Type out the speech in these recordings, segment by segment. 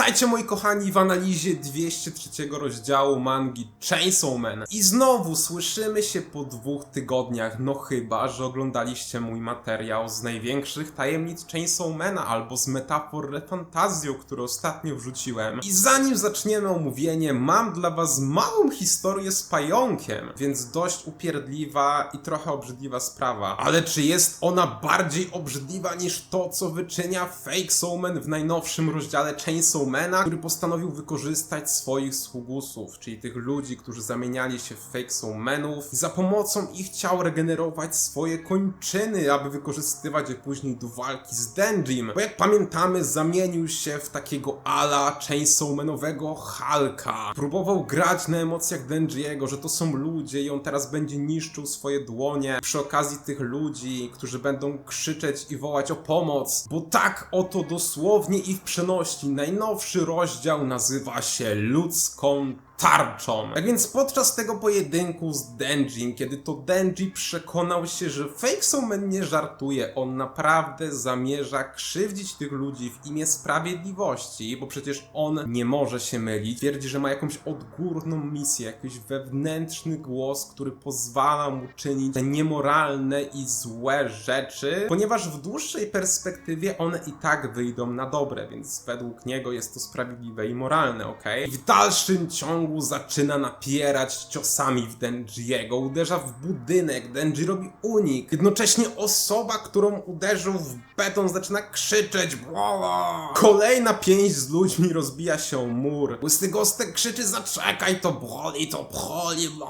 Witajcie moi kochani w analizie 203 rozdziału mangi Chainsaw Man. I znowu słyszymy się po dwóch tygodniach, no chyba, że oglądaliście mój materiał z największych tajemnic Chainsaw Mana albo z metafor Refantazjo, który ostatnio wrzuciłem. I zanim zaczniemy omówienie, mam dla was małą historię z pająkiem, więc dość upierdliwa i trochę obrzydliwa sprawa. Ale czy jest ona bardziej obrzydliwa niż to, co wyczynia Fake Soulman w najnowszym rozdziale Chainsaw Mana, który postanowił wykorzystać swoich sługusów, czyli tych ludzi, którzy zamieniali się w Fake Soulmanów i za pomocą ich chciał regenerować swoje kończyny, aby wykorzystywać je później do walki z Denjim. Bo jak pamiętamy, zamienił się w takiego ala Chainsawmanowego Hulka. Próbował grać na emocjach Denjiego, że to są ludzie i on teraz będzie niszczył swoje dłonie przy okazji tych ludzi, którzy będą krzyczeć i wołać o pomoc, bo tak oto dosłownie i w przenośni najnowszy rozdział nazywa się ludzką tarczą. Tak więc podczas tego pojedynku z Denjim, kiedy to Denji przekonał się, że Fake Soulman nie żartuje, on naprawdę zamierza krzywdzić tych ludzi w imię sprawiedliwości, bo przecież on nie może się mylić. Twierdzi, że ma jakąś odgórną misję, jakiś wewnętrzny głos, który pozwala mu czynić te niemoralne i złe rzeczy, ponieważ w dłuższej perspektywie one i tak wyjdą na dobre, więc według niego jest to sprawiedliwe i moralne, ok? I w dalszym ciągu zaczyna napierać ciosami w Denjiego, uderza w budynek, Denji robi unik. Jednocześnie osoba, którą uderzył w beton zaczyna krzyczeć Bla! Kolejna pięść z ludźmi rozbija się o mur. Łysy Gostek krzyczy zaczekaj, to boli, to boli, bla!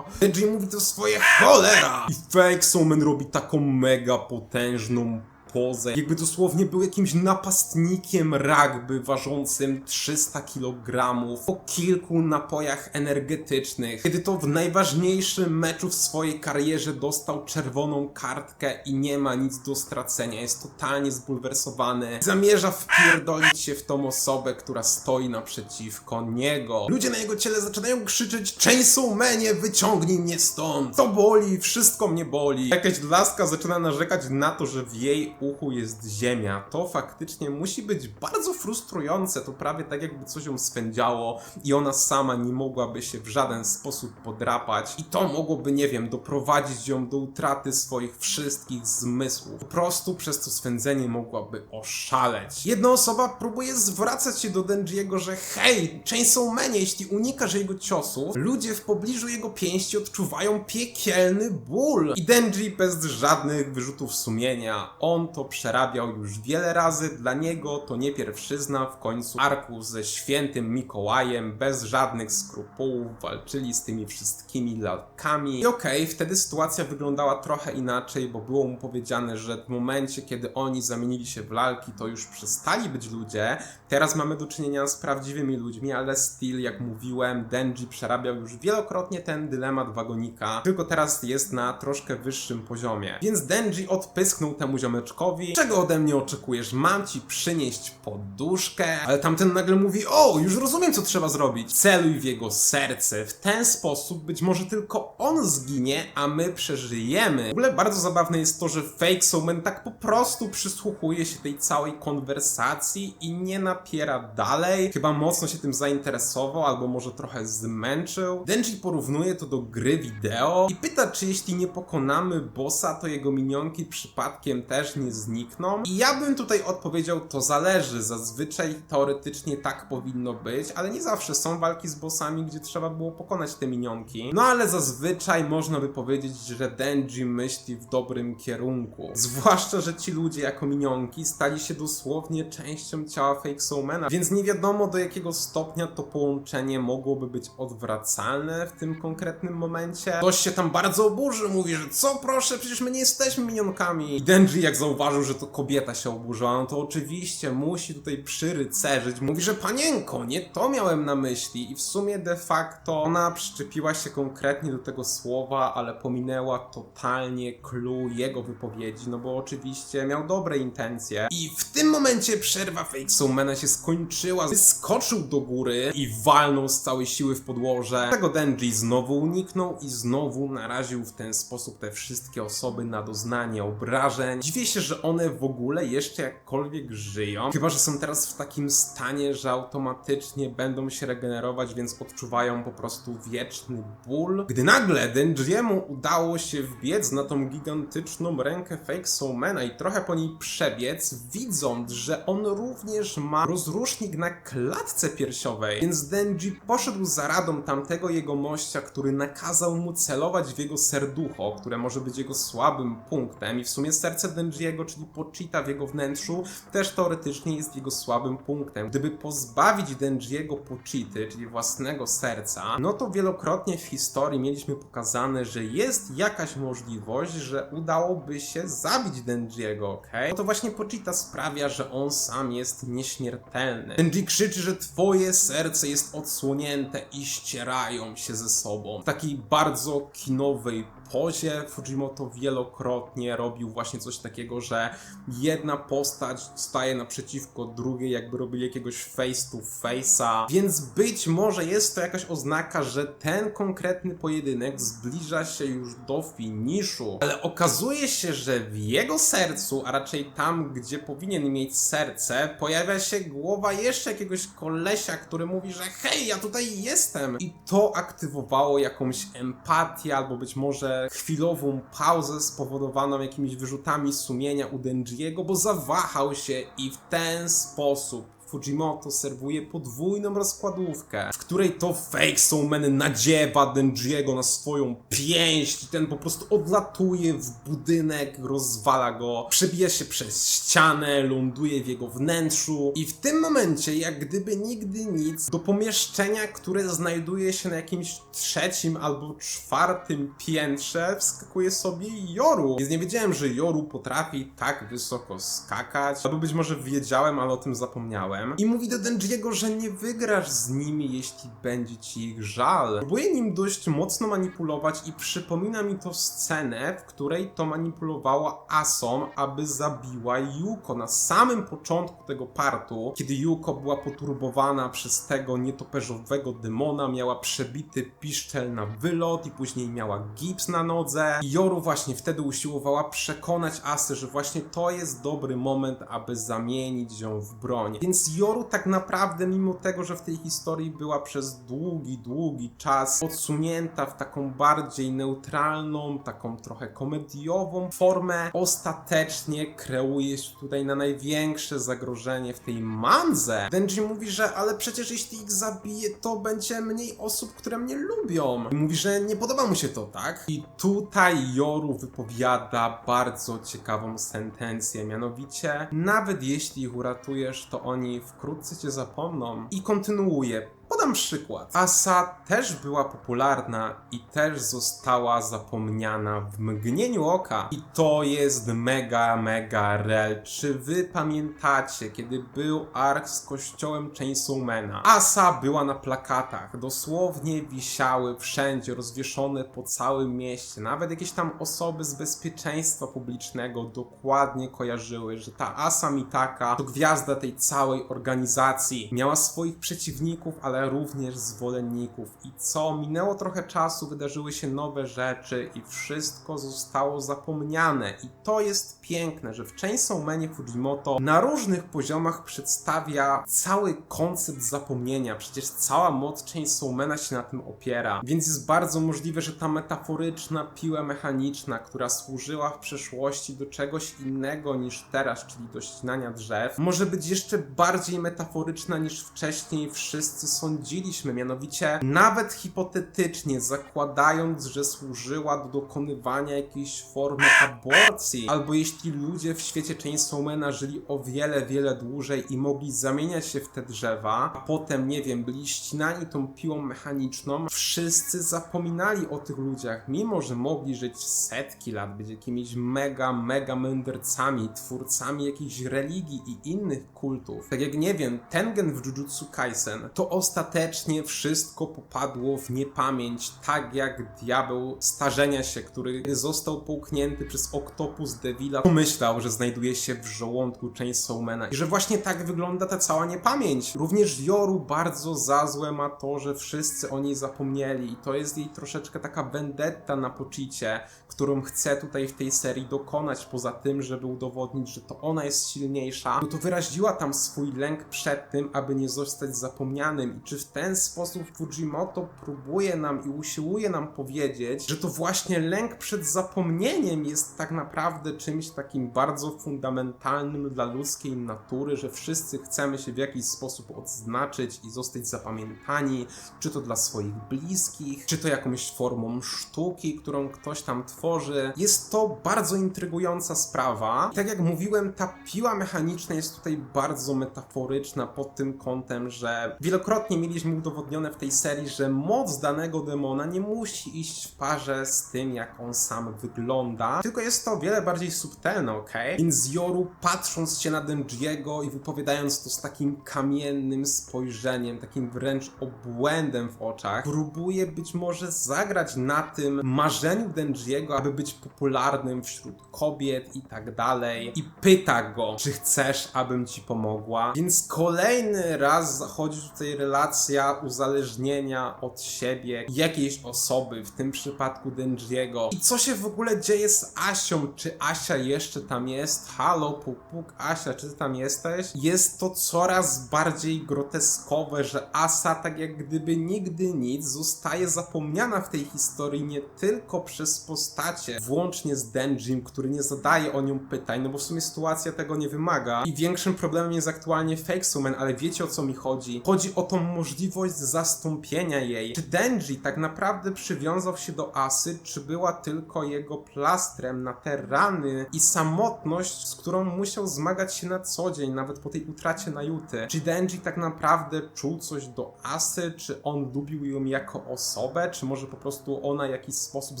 Denji mówi to swoje cholera! I Fake Soulman robi taką mega potężną pozę. Jakby dosłownie był jakimś napastnikiem rugby ważącym 300 kg po kilku napojach energetycznych. Kiedy to w najważniejszym meczu w swojej karierze dostał czerwoną kartkę i nie ma nic do stracenia. Jest totalnie zbulwersowany. Zamierza wpierdolić się w tą osobę, która stoi naprzeciwko niego. Ludzie na jego ciele zaczynają krzyczeć Chainsaw Manie, wyciągnij mnie stąd! To boli, wszystko mnie boli. Jakaś laska zaczyna narzekać na to, że w jej uchu jest ziemia. To faktycznie musi być bardzo frustrujące. To prawie tak, jakby coś ją swędziało i ona sama nie mogłaby się w żaden sposób podrapać. I to mogłoby, nie wiem, doprowadzić ją do utraty swoich wszystkich zmysłów. Po prostu przez to swędzenie mogłaby oszaleć. Jedna osoba próbuje zwracać się do Denjiego, że hej, Chainsaw Manie, jeśli unikasz jego ciosów, ludzie w pobliżu jego pięści odczuwają piekielny ból. I Denji bez żadnych wyrzutów sumienia, on to przerabiał już wiele razy, dla niego to nie pierwszyzna, w końcu arku ze świętym Mikołajem, bez żadnych skrupułów, walczyli z tymi wszystkimi lalkami. I okej, wtedy sytuacja wyglądała trochę inaczej, bo było mu powiedziane, że w momencie, kiedy oni zamienili się w lalki, to już przestali być ludzie. Teraz mamy do czynienia z prawdziwymi ludźmi, ale still, jak mówiłem, Denji przerabiał już wielokrotnie ten dylemat wagonika, tylko teraz jest na troszkę wyższym poziomie. Więc Denji odpysknął temu ziomeczkowi, czego ode mnie oczekujesz? Mam ci przynieść poduszkę, ale tamten nagle mówi, o, już rozumiem co trzeba zrobić. Celuj w jego serce. W ten sposób być może tylko on zginie, a my przeżyjemy. W ogóle bardzo zabawne jest to, że Fake Soulman tak po prostu przysłuchuje się tej całej konwersacji i nie napiera dalej. Chyba mocno się tym zainteresował, albo może trochę zmęczył. Denji porównuje to do gry wideo i pyta, czy jeśli nie pokonamy bossa, to jego minionki przypadkiem też nie znikną. I ja bym tutaj odpowiedział, to zależy. Zazwyczaj teoretycznie tak powinno być, ale nie zawsze są walki z bossami, gdzie trzeba było pokonać te minionki. No ale zazwyczaj można by powiedzieć, że Denji myśli w dobrym kierunku. Zwłaszcza, że ci ludzie jako minionki stali się dosłownie częścią ciała Fake Soulmana, więc nie wiadomo do jakiego stopnia to połączenie mogłoby być odwracalne w tym konkretnym momencie. Ktoś się tam bardzo oburzy, mówi, że co proszę, przecież my nie jesteśmy minionkami. I Denji jak zauważył, że to kobieta się oburzyła, no to oczywiście musi tutaj przyrycerzyć. Mówi, że panienko, nie to miałem na myśli i w sumie de facto ona przyczepiła się konkretnie do tego słowa, ale pominęła totalnie clue jego wypowiedzi, no bo oczywiście miał dobre intencje. I w tym momencie przerwa Fake Soulmana się skończyła, wyskoczył do góry i walnął z całej siły w podłoże. Tego Denji znowu uniknął i znowu naraził w ten sposób te wszystkie osoby na doznanie obrażeń. Dziwię się, że one w ogóle jeszcze jakkolwiek żyją? Chyba, że są teraz w takim stanie, że automatycznie będą się regenerować, więc odczuwają po prostu wieczny ból. Gdy nagle Denjiemu udało się wbiec na tą gigantyczną rękę Fake Soulmana i trochę po niej przebiec, widząc, że on również ma rozrusznik na klatce piersiowej. Więc Denji poszedł za radą tamtego jego mościa, który nakazał mu celować w jego serducho, które może być jego słabym punktem. I w sumie serce Denjiego, czyli Pochita w jego wnętrzu, też teoretycznie jest jego słabym punktem. Gdyby pozbawić Denjiego Pochity, czyli własnego serca, no to wielokrotnie w historii mieliśmy pokazane, że jest jakaś możliwość, że udałoby się zabić Denjiego, okej? No to właśnie Pochita sprawia, że on sam jest nieśmiertelny. Denji krzyczy, że twoje serce jest odsłonięte i ścierają się ze sobą. W takiej bardzo kinowej pozie Fujimoto wielokrotnie robił właśnie coś takiego, że jedna postać staje naprzeciwko drugiej, jakby robili jakiegoś face to face'a, więc być może jest to jakaś oznaka, że ten konkretny pojedynek zbliża się już do finiszu, ale okazuje się, że w jego sercu, a raczej tam, gdzie powinien mieć serce, pojawia się głowa jeszcze jakiegoś kolesia, który mówi, że hej, ja tutaj jestem! I to aktywowało jakąś empatię, albo być może chwilową pauzę spowodowaną jakimiś wyrzutami sumienia u Denjiego, bo zawahał się i w ten sposób Fujimoto serwuje podwójną rozkładówkę, w której to Fake Soulman nadziewa Denjiego na swoją pięść, ten po prostu odlatuje w budynek, rozwala go, przebija się przez ścianę, ląduje w jego wnętrzu i w tym momencie, jak gdyby nigdy nic, do pomieszczenia, które znajduje się na jakimś trzecim albo czwartym piętrze, wskakuje sobie Joru. Więc nie wiedziałem, że Joru potrafi tak wysoko skakać, albo być może wiedziałem, ale o tym zapomniałem. I mówi do Denjiego, że nie wygrasz z nimi, jeśli będzie ci ich żal. Próbuje nim dość mocno manipulować i przypomina mi to scenę, w której to manipulowała Asom, aby zabiła Yuko na samym początku tego partu, kiedy Yuko była poturbowana przez tego nietoperzowego demona, miała przebity piszczel na wylot i później miała gips na nodze. I Joru właśnie wtedy usiłowała przekonać Asy, że właśnie to jest dobry moment, aby zamienić ją w broń. Więc Joru tak naprawdę, mimo tego, że w tej historii była przez długi, długi czas odsunięta w taką bardziej neutralną, taką trochę komediową formę, ostatecznie kreuje się tutaj na największe zagrożenie w tej mandze. Denji mówi, że ale przecież jeśli ich zabije, to będzie mniej osób, które mnie lubią. I mówi, że nie podoba mu się to, tak? I tutaj Joru wypowiada bardzo ciekawą sentencję, mianowicie nawet jeśli ich uratujesz, to oni wkrótce cię zapomną. I kontynuuje. Podam przykład. Asa też była popularna i też została zapomniana w mgnieniu oka. I to jest mega, mega real. Czy wy pamiętacie, kiedy był ark z kościołem Chainsawmana? Asa była na plakatach, dosłownie wisiały wszędzie, rozwieszone po całym mieście. Nawet jakieś tam osoby z bezpieczeństwa publicznego dokładnie kojarzyły, że ta Asa Mitaka to gwiazda tej całej organizacji. Miała swoich przeciwników, ale również zwolenników. I co? Minęło trochę czasu, wydarzyły się nowe rzeczy i wszystko zostało zapomniane. I to jest piękne, że w Chainsaw Manie Fujimoto na różnych poziomach przedstawia cały koncept zapomnienia. Przecież cała moc Chainsaw Mana się na tym opiera. Więc jest bardzo możliwe, że ta metaforyczna piła mechaniczna, która służyła w przeszłości do czegoś innego niż teraz, czyli do ścinania drzew, może być jeszcze bardziej metaforyczna niż wcześniej wszyscy sądziliśmy. Mianowicie, nawet hipotetycznie zakładając, że służyła do dokonywania jakiejś formy aborcji, albo jeśli ludzie w świecie Chainsawmana żyli o wiele, wiele dłużej i mogli zamieniać się w te drzewa, a potem, nie wiem, byli ścinani tą piłą mechaniczną, wszyscy zapominali o tych ludziach, mimo że mogli żyć setki lat, być jakimiś mega, mega mędrcami, twórcami jakichś religii i innych kultów. Tak jak, nie wiem, Tengen w Jujutsu Kaisen to ostatecznie ostatecznie wszystko popadło w niepamięć, tak jak diabeł starzenia się, który został połknięty przez Octopus Devila, pomyślał, że znajduje się w żołądku Chainsawmana i że właśnie tak wygląda ta cała niepamięć. Również Yoru bardzo za złe ma to, że wszyscy o niej zapomnieli i to jest jej troszeczkę taka vendetta na pocicie, którą chce tutaj w tej serii dokonać, poza tym, żeby udowodnić, że to ona jest silniejsza, no to wyraziła tam swój lęk przed tym, aby nie zostać zapomnianym. I czy w ten sposób Fujimoto próbuje nam i usiłuje nam powiedzieć, że to właśnie lęk przed zapomnieniem jest tak naprawdę czymś takim bardzo fundamentalnym dla ludzkiej natury, że wszyscy chcemy się w jakiś sposób odznaczyć i zostać zapamiętani, czy to dla swoich bliskich, czy to jakąś formą sztuki, którą ktoś tam tworzy. Jest to bardzo intrygująca sprawa. I tak jak mówiłem, ta piła mechaniczna jest tutaj bardzo metaforyczna pod tym kątem, że wielokrotnie mieliśmy udowodnione w tej serii, że moc danego demona nie musi iść w parze z tym, jak on sam wygląda, tylko jest to wiele bardziej subtelne, ok? Więc Yoru, patrząc się na Denjiego i wypowiadając to z takim kamiennym spojrzeniem, takim wręcz obłędem w oczach, próbuje być może zagrać na tym marzeniu Denjiego, aby być popularnym wśród kobiet i tak dalej. I pyta go, czy chcesz, abym ci pomogła. Więc kolejny raz zachodzi tutaj relacja uzależnienia od siebie jakiejś osoby, w tym przypadku Denjiego. I co się w ogóle dzieje z Asią? Czy Asia jeszcze tam jest? Halo, puk, puk, Asia, czy ty tam jesteś? Jest to coraz bardziej groteskowe, że Asa, tak jak gdyby nigdy nic, zostaje zapomniana w tej historii nie tylko przez postacie, włącznie z Denjim, który nie zadaje o nią pytań, no bo w sumie sytuacja tego nie wymaga. I większym problemem jest aktualnie Fake Suman, ale wiecie o co mi chodzi? Chodzi o tą możliwość zastąpienia jej. Czy Denji tak naprawdę przywiązał się do Asy, czy była tylko jego plastrem na te rany i samotność, z którą musiał zmagać się na co dzień, nawet po tej utracie na Juty? Czy Denji tak naprawdę czuł coś do Asy, czy on lubił ją jako osobę, czy może po prostu ona w jakiś sposób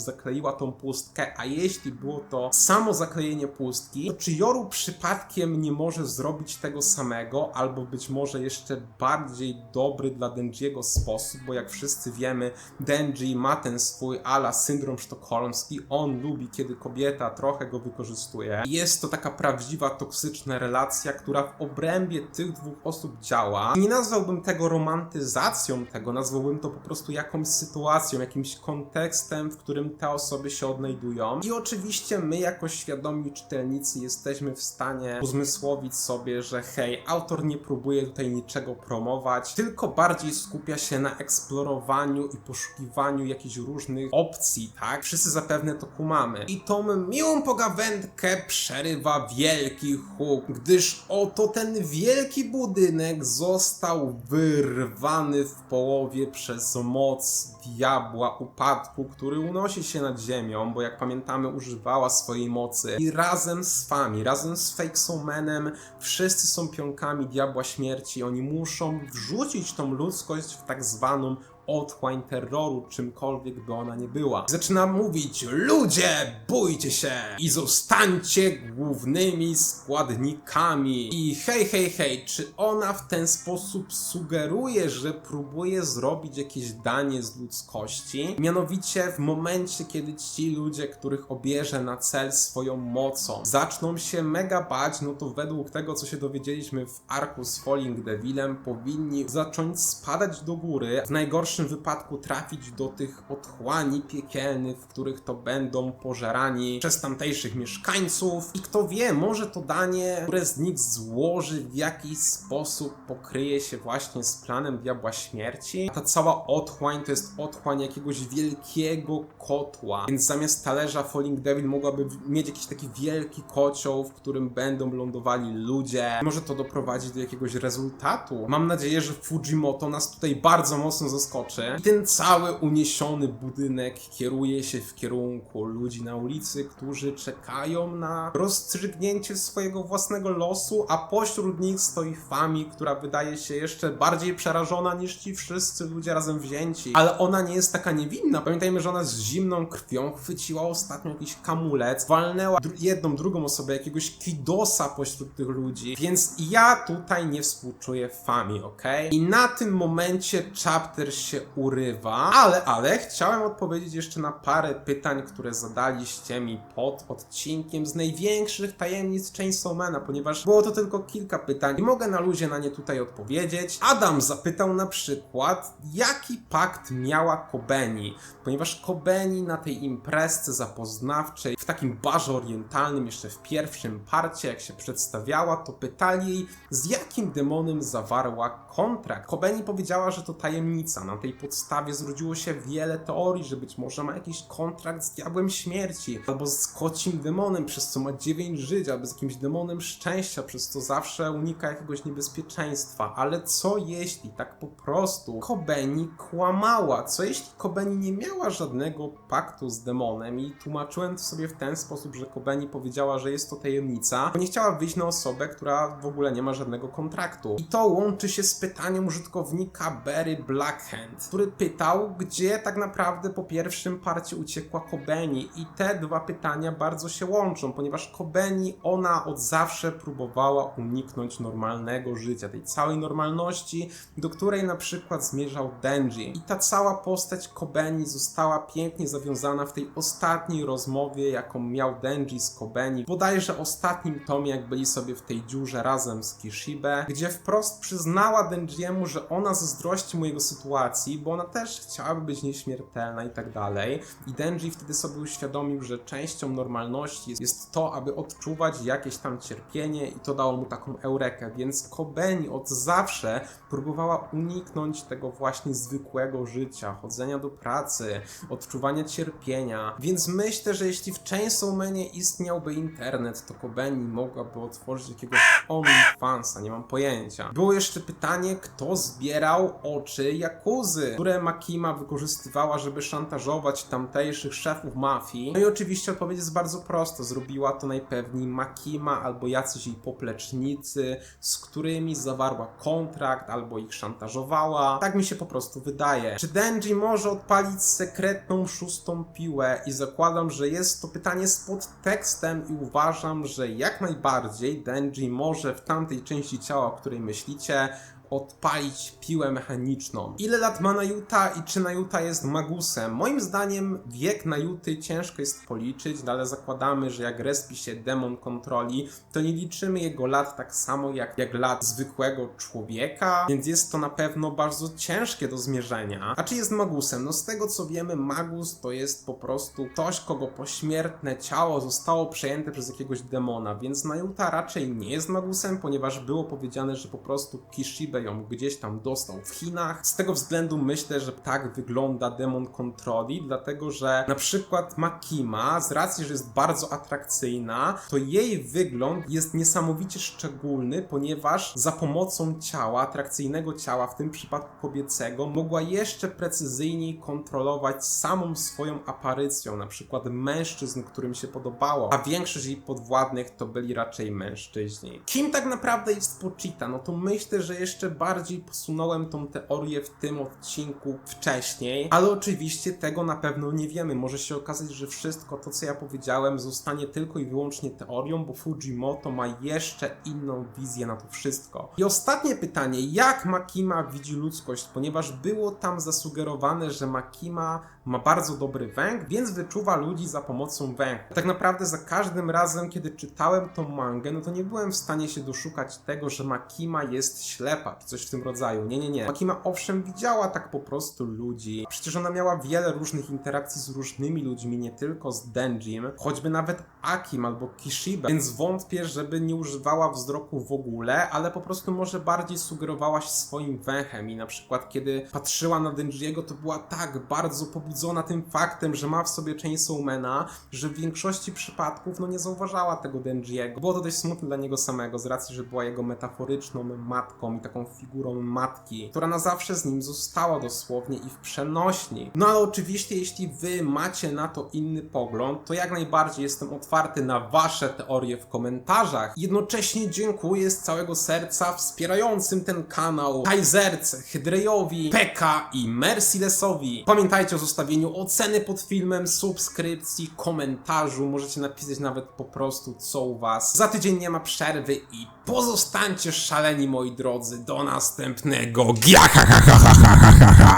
zakleiła tą pustkę, a jeśli było to samo zaklejenie pustki, to czy Yoru przypadkiem nie może zrobić tego samego, albo być może jeszcze bardziej dobry dla Denjiego sposób, bo jak wszyscy wiemy, Denji ma ten swój ala syndrom sztokholmski, on lubi, kiedy kobieta trochę go wykorzystuje. Jest to taka prawdziwa, toksyczna relacja, która w obrębie tych dwóch osób działa. Nie nazwałbym tego romantyzacją tego, nazwałbym to po prostu jakąś sytuacją, jakimś kontekstem, w którym te osoby się odnajdują. I oczywiście my, jako świadomi czytelnicy, jesteśmy w stanie uzmysłowić sobie, że hej, autor nie próbuje tutaj niczego promować, tylko bardziej skupia się na eksplorowaniu i poszukiwaniu jakichś różnych opcji, tak? Wszyscy zapewne to kumamy. I tą miłą pogawędkę przerywa wielki huk, gdyż oto ten wielki budynek został wyrwany w połowie przez moc diabła upadku, który unosi się nad ziemią, bo jak pamiętamy używała swojej mocy i razem z wami, razem z Fake Soulmanem wszyscy są pionkami diabła śmierci, oni muszą wrzucić tą ludzkość w tak zwaną otchłań terroru, czymkolwiek by ona nie była. Zaczyna mówić, ludzie, bójcie się i zostańcie głównymi składnikami. I hej, hej, hej, czy ona w ten sposób sugeruje, że próbuje zrobić jakieś danie z ludzkości? Mianowicie w momencie, kiedy ci ludzie, których obierze na cel swoją mocą, zaczną się mega bać, no to według tego, co się dowiedzieliśmy w arku z Falling Devilem, powinni zacząć spadać do góry. W najgorszym wypadku trafić do tych otchłani piekielnych, w których to będą pożerani przez tamtejszych mieszkańców. I kto wie, może to danie, które z nich złoży w jakiś sposób pokryje się właśnie z planem Diabła Śmierci. A ta cała otchłań to jest otchłań jakiegoś wielkiego kotła. Więc zamiast talerza Falling Devil mogłaby mieć jakiś taki wielki kocioł, w którym będą lądowali ludzie. Może to doprowadzi do jakiegoś rezultatu. Mam nadzieję, że Fujimoto nas tutaj bardzo mocno zaskoczy I ten cały uniesiony budynek kieruje się w kierunku ludzi na ulicy, którzy czekają na rozstrzygnięcie swojego własnego losu, a pośród nich stoi Fami, która wydaje się jeszcze bardziej przerażona niż ci wszyscy ludzie razem wzięci. Ale ona nie jest taka niewinna. Pamiętajmy, że ona z zimną krwią chwyciła ostatnio jakiś kamulec, walnęła jedną, drugą osobę, jakiegoś kidosa pośród tych ludzi, więc ja tutaj nie współczuję Fami, okej? I na tym momencie chapter się urywa, ale, ale chciałem odpowiedzieć jeszcze na parę pytań, które zadaliście mi pod odcinkiem z największych tajemnic Chainsawmana, ponieważ było to tylko kilka pytań i mogę na luzie na nie tutaj odpowiedzieć. Adam zapytał na przykład, jaki pakt miała Kobeni, ponieważ Kobeni na tej imprezce zapoznawczej w takim barze orientalnym, jeszcze w pierwszym parcie, jak się przedstawiała, to pytali jej, z jakim demonem zawarła kontrakt. Kobeni powiedziała, że to tajemnica. Na tej podstawie zrodziło się wiele teorii, że być może ma jakiś kontrakt z diabłem śmierci, albo z kocim demonem, przez co ma 9 żyć, albo z jakimś demonem szczęścia, przez co zawsze unika jakiegoś niebezpieczeństwa. Ale co jeśli tak po prostu Kobeni kłamała? Co jeśli Kobeni nie miała żadnego paktu z demonem i tłumaczyłem to sobie w ten sposób, że Kobeni powiedziała, że jest to tajemnica, bo nie chciała wyjść na osobę, która w ogóle nie ma żadnego kontraktu. I to łączy się z pytaniem użytkownika Barry Blackhand, który pytał, gdzie tak naprawdę po pierwszym parcie uciekła Kobeni. I te dwa pytania bardzo się łączą, ponieważ Kobeni, ona od zawsze próbowała uniknąć normalnego życia, tej całej normalności, do której na przykład zmierzał Denji. I ta cała postać Kobeni została pięknie zawiązana w tej ostatniej rozmowie, jaką miał Denji z Kobeni, bodajże ostatnim tomie, jak byli sobie w tej dziurze razem z Kishibe, gdzie wprost przyznała Denjiemu, że ona zazdrości mu jego sytuacji, bo ona też chciałaby być nieśmiertelna i tak dalej. I Denji wtedy sobie uświadomił, że częścią normalności jest- to, aby odczuwać jakieś tam cierpienie i to dało mu taką eurekę, więc Kobeni od zawsze próbowała uniknąć tego właśnie zwykłego życia, chodzenia do pracy, odczuwania cierpienia. Więc myślę, że jeśli w Chainsaw Manie istniałby internet, to Kobeni mogłaby otworzyć jakiegoś OnlyFansa, nie mam pojęcia. Było jeszcze pytanie, kto zbierał oczy Jakuzy, które Makima wykorzystywała, żeby szantażować tamtejszych szefów mafii. No i oczywiście odpowiedź jest bardzo prosta. Zrobiła to najpewniej Makima albo jacyś jej poplecznicy, z którymi zawarła kontrakt albo ich szantażowała. Tak mi się po prostu wydaje. Czy Denji może odpalić sekretną szóstą piłę? I zakładam, że jest to pytanie z podtekstem i uważam, że jak najbardziej Denji może w tamtej części ciała, o której myślicie, odpalić piłę mechaniczną. Ile lat ma Najuta i czy Najuta jest magusem? Moim zdaniem wiek Najuty ciężko jest policzyć, no ale zakładamy, że jak respi się demon kontroli, to nie liczymy jego lat tak samo jak, jak lat zwykłego człowieka, więc jest to na pewno bardzo ciężkie do zmierzenia. A czy jest magusem? No z tego co wiemy, magus to jest po prostu ktoś, kogo pośmiertne ciało zostało przejęte przez jakiegoś demona, więc Najuta raczej nie jest magusem, ponieważ było powiedziane, że po prostu Kishibe ją gdzieś tam dostał w Chinach. Z tego względu myślę, że tak wygląda demon kontroli, dlatego że na przykład Makima, z racji, że jest bardzo atrakcyjna, to jej wygląd jest niesamowicie szczególny, ponieważ za pomocą ciała, atrakcyjnego ciała, w tym przypadku kobiecego, mogła jeszcze precyzyjniej kontrolować samą swoją aparycją, na przykład mężczyzn, którym się podobało, a większość jej podwładnych to byli raczej mężczyźni. Kim tak naprawdę jest Pochita? No to myślę, że jeszcze bardziej posunąłem tą teorię w tym odcinku wcześniej, ale oczywiście tego na pewno nie wiemy. Może się okazać, że wszystko to, co ja powiedziałem, zostanie tylko i wyłącznie teorią, bo Fujimoto ma jeszcze inną wizję na to wszystko. I ostatnie pytanie, jak Makima widzi ludzkość, ponieważ było tam zasugerowane, że Makima ma bardzo dobry węch, więc wyczuwa ludzi za pomocą węchu. Tak naprawdę za każdym razem, kiedy czytałem tą mangę, no to nie byłem w stanie się doszukać tego, że Makima jest ślepa, czy coś w tym rodzaju. Nie, nie, nie. Makima owszem widziała tak po prostu ludzi. Przecież ona miała wiele różnych interakcji z różnymi ludźmi, nie tylko z Denjim, choćby nawet Akim albo Kishibe, więc wątpię, żeby nie używała wzroku w ogóle, ale po prostu może bardziej sugerowała się swoim węchem i na przykład kiedy patrzyła na Denjiego, to była tak bardzo pobudzona tym faktem, że ma w sobie Chainsawmana, że w większości przypadków no nie zauważała tego Denjiego. Było to dość smutne dla niego samego, z racji, że była jego metaforyczną matką i taką figurą matki, która na zawsze z nim została dosłownie i w przenośni. No ale oczywiście, jeśli wy macie na to inny pogląd, to jak najbardziej jestem otwarty na wasze teorie w komentarzach. Jednocześnie dziękuję z całego serca wspierającym ten kanał Kaiserce, Hydrejowi, Peka i Mercilessowi. Pamiętajcie o zostawieniu oceny pod filmem, subskrypcji, komentarzu. Możecie napisać nawet po prostu co u was. Za tydzień nie ma przerwy i pozostańcie szaleni moi drodzy. Do następnego. Gia, ha, ha, ha, ha, ha, ha, ha.